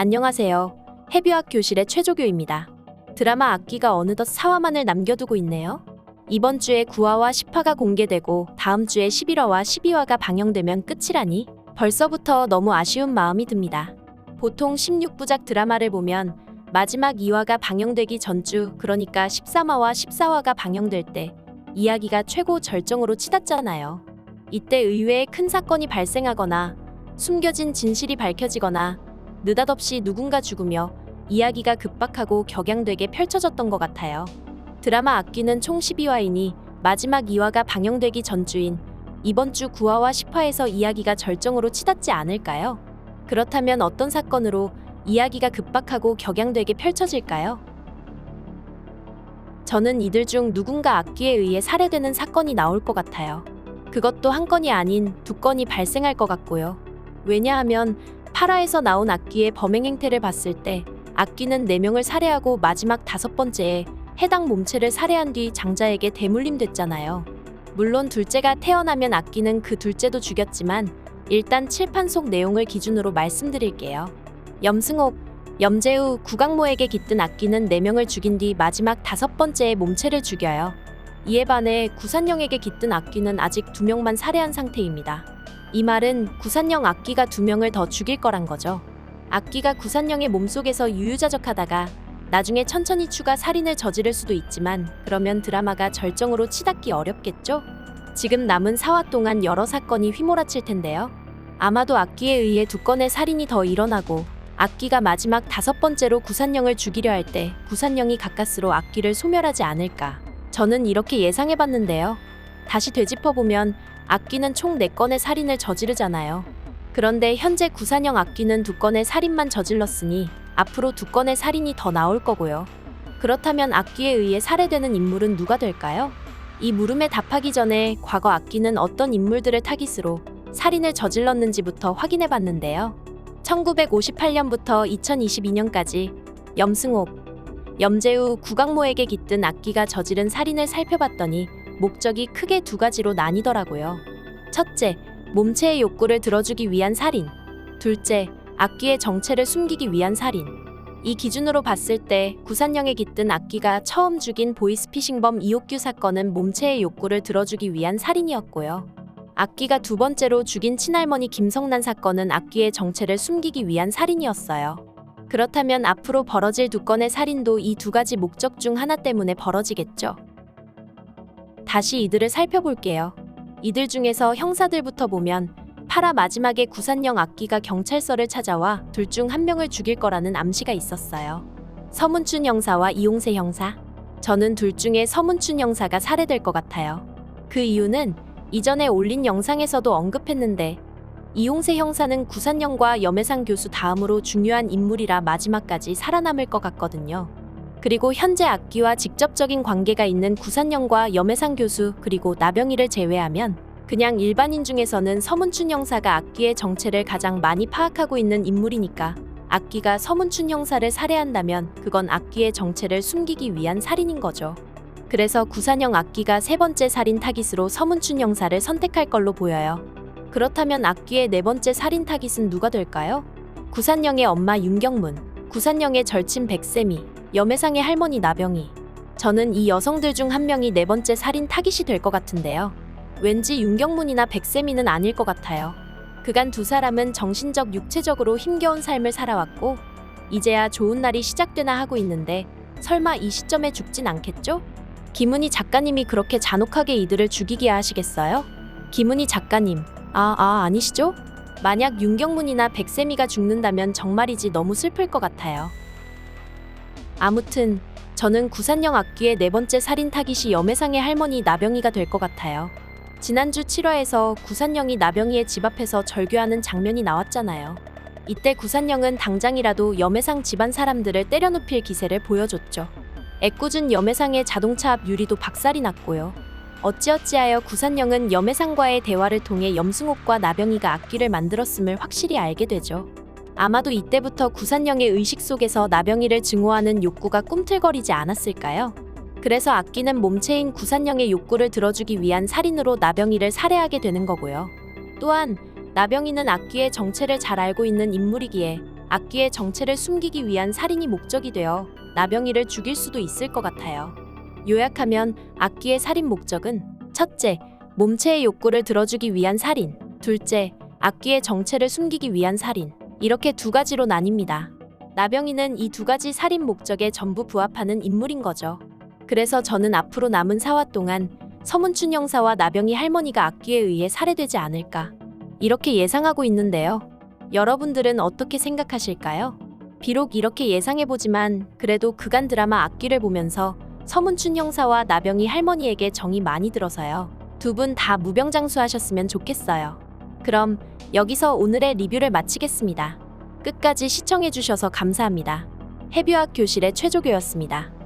안녕하세요. 해비학 교실의 최조교입니다. 드라마 악기가 어느덧 4화만을 남겨두고 있네요. 이번 주에 9화와 10화가 공개되고 다음 주에 11화와 12화가 방영되면 끝이라니 벌써부터 너무 아쉬운 마음이 듭니다. 보통 16부작 드라마를 보면 마지막 2화가 방영되기 전주 그러니까 13화와 14화가 방영될 때 이야기가 최고 절정으로 치닫잖아요. 이때 의외의 큰 사건이 발생하거나 숨겨진 진실이 밝혀지거나 느닷없이 누군가 죽으며 이야기가 급박하고 격양되게 펼쳐졌던 것 같아요. 드라마 악기는 총 12화이니 마지막 2화가 방영되기 전주인 이번 주 9화와 10화에서 이야기가 절정으로 치닫지 않을까요? 그렇다면 어떤 사건으로 이야기가 급박하고 격양되게 펼쳐질까요? 저는 이들 중 누군가 악기에 의해 살해되는 사건이 나올 것 같아요. 그것도 한 건이 아닌 두 건이 발생할 것 같고요. 왜냐하면 8화에서 나온 악기의 범행 행태를 봤을 때 악기는 4명을 살해하고 마지막 다섯 번째에 해당 몸체를 살해한 뒤 장자에게 대물림됐잖아요. 물론 둘째가 태어나면 악기는 그 둘째도 죽였지만 일단 칠판 속 내용을 기준으로 말씀드릴게요. 염승옥, 염재우, 구강모에게 깃든 악기는 4명을 죽인 뒤 마지막 다섯 번째에 몸체를 죽여요. 이에 반해 구산영에게 깃든 악기는 아직 2명만 살해한 상태입니다. 이 말은 구산영 악기가 2명을 더 죽일 거란 거죠. 악기가 구산영의 몸속에서 유유자적하다가 나중에 천천히 추가 살인을 저지를 수도 있지만 그러면 드라마가 절정으로 치닫기 어렵겠죠? 지금 남은 4화 동안 여러 사건이 휘몰아칠 텐데요. 아마도 악기에 의해 두 건의 살인이 더 일어나고 악기가 마지막 다섯 번째로 구산영을 죽이려 할 때 구산영이 가까스로 악기를 소멸하지 않을까. 저는 이렇게 예상해봤는데요. 다시 되짚어보면 악기는 총 4건의 살인을 저지르잖아요. 그런데 현재 구산영 악기는 두 건의 살인만 저질렀으니 앞으로 두 건의 살인이 더 나올 거고요. 그렇다면 악기에 의해 살해되는 인물은 누가 될까요? 이 물음에 답하기 전에 과거 악기는 어떤 인물들을 타깃으로 살인을 저질렀는지부터 확인해 봤는데요. 1958년부터 2022년까지 염승옥, 염재우, 구강모에게 깃든 악기가 저지른 살인을 살펴봤더니 목적이 크게 두 가지로 나뉘더라고요. 첫째, 몸체의 욕구를 들어주기 위한 살인. 둘째, 악기의 정체를 숨기기 위한 살인. 이 기준으로 봤을 때 구산영에 깃든 악기가 처음 죽인 보이스피싱범 이옥규 사건은 몸체의 욕구를 들어주기 위한 살인이었고요. 악기가 두 번째로 죽인 친할머니 김성난 사건은 악기의 정체를 숨기기 위한 살인이었어요. 그렇다면 앞으로 벌어질 두 건의 살인도 이 두 가지 목적 중 하나 때문에 벌어지겠죠. 다시 이들을 살펴볼게요. 이들 중에서 형사들부터 보면 파라 마지막에 구산영 악기가 경찰서를 찾아와 둘 중 한 명을 죽일 거라는 암시가 있었어요. 서문춘 형사와 이용세 형사. 저는 둘 중에 서문춘 형사가 살해될 것 같아요. 그 이유는 이전에 올린 영상에서도 언급했는데 이용세 형사는 구산영과 염혜상 교수 다음으로 중요한 인물이라 마지막까지 살아남을 것 같거든요. 그리고 현재 악기와 직접적인 관계가 있는 구산영과 염혜상 교수 그리고 나병희를 제외하면 그냥 일반인 중에서는 서문춘 형사가 악기의 정체를 가장 많이 파악하고 있는 인물이니까 악기가 서문춘 형사를 살해한다면 그건 악기의 정체를 숨기기 위한 살인인 거죠. 그래서 구산영 악기가 세 번째 살인 타깃으로 서문춘 형사를 선택할 걸로 보여요. 그렇다면 악기의 네 번째 살인 타깃은 누가 될까요? 구산영의 엄마 윤경문, 구산영의 절친 백세미, 염혜상의 할머니 나병희. 저는 이 여성들 중 한 명이 네 번째 살인 타깃이 될 것 같은데요. 왠지 윤경문이나 백세미는 아닐 것 같아요. 그간 두 사람은 정신적, 육체적으로 힘겨운 삶을 살아왔고 이제야 좋은 날이 시작되나 하고 있는데 설마 이 시점에 죽진 않겠죠? 김은희 작가님이 그렇게 잔혹하게 이들을 죽이게 하시겠어요? 김은희 작가님, 아, 아, 아니시죠? 만약 윤경문이나 백세미가 죽는다면 정말이지 너무 슬플 것 같아요. 아무튼 저는 구산영 악기의 네 번째 살인 타깃이 염혜상의 할머니 나병희가 될 것 같아요. 지난주 7화에서 구산영이 나병희의 집 앞에서 절규하는 장면이 나왔잖아요. 이때 구산영은 당장이라도 염혜상 집안 사람들을 때려눕힐 기세를 보여줬죠. 애꿎은 염혜상의 자동차 앞 유리도 박살이 났고요. 어찌어찌하여 구산영은 염혜상과의 대화를 통해 염승옥과 나병희가 악기를 만들었음을 확실히 알게 되죠. 아마도 이때부터 구산영의 의식 속에서 나병희를 증오하는 욕구가 꿈틀거리지 않았을까요? 그래서 악기는 몸체인 구산영의 욕구를 들어주기 위한 살인으로 나병희를 살해하게 되는 거고요. 또한 나병희는 악기의 정체를 잘 알고 있는 인물이기에 악기의 정체를 숨기기 위한 살인이 목적이 되어 나병이를 죽일 수도 있을 것 같아요. 요약하면 악기의 살인 목적은 첫째, 몸체의 욕구를 들어주기 위한 살인, 둘째, 악기의 정체를 숨기기 위한 살인. 이렇게 두 가지로 나뉩니다. 나병이는 이 두 가지 살인 목적에 전부 부합하는 인물인 거죠. 그래서 저는 앞으로 남은 사화 동안 서문춘 형사와 나병이 할머니가 악기에 의해 살해되지 않을까 이렇게 예상하고 있는데요. 여러분들은 어떻게 생각하실까요? 비록 이렇게 예상해보지만 그래도 그간 드라마 악기를 보면서 서문춘 형사와 나병이 할머니에게 정이 많이 들어서요. 두 분 다 무병장수하셨으면 좋겠어요. 그럼 여기서 오늘의 리뷰를 마치겠습니다. 끝까지 시청해주셔서 감사합니다. 해뷰학 교실의 최조교였습니다.